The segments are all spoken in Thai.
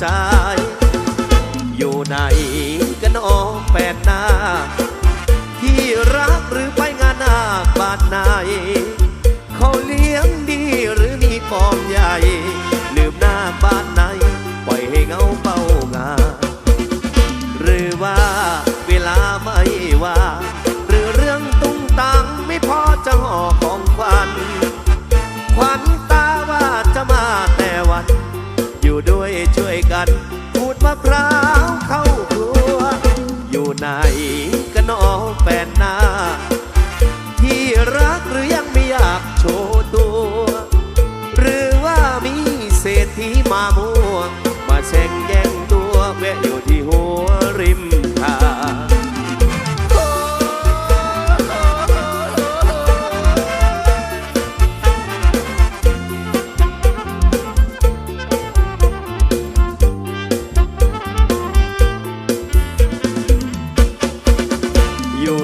ใพร้าวเข้าครัวอยู่ไหน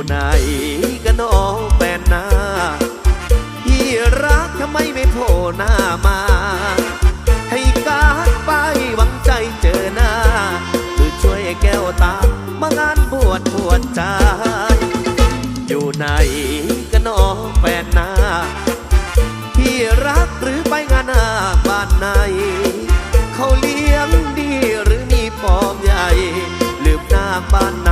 ไหนกันน้องแฟนหน้าที่รักทำไมไม่โผล่หน้ามา ให้การไปหวังใจเจอหน้าหรือช่วยแก้วตามางานบวชบวชใจอยู่ไหนกันน้องแฟนหน้าที่รักหรือไปงานหน้าบ้านไหนเขาเลี้ยงดีหรือมีฟอมใหญ่ลืมหน้าบ้านไหน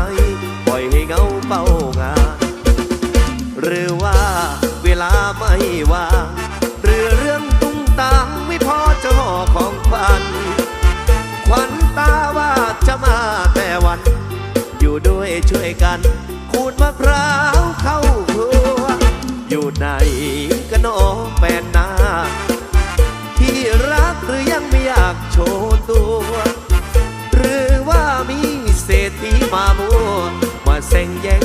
ช่วยกัน ขูดมะพร้าวเข้าครัว อยู่ไหนกันน้องแฟนนา ที่รักหรือยังไม่อยากโชว์ตัว หรือว่ามีเศรษฐีมามัวมาแซงแย่ง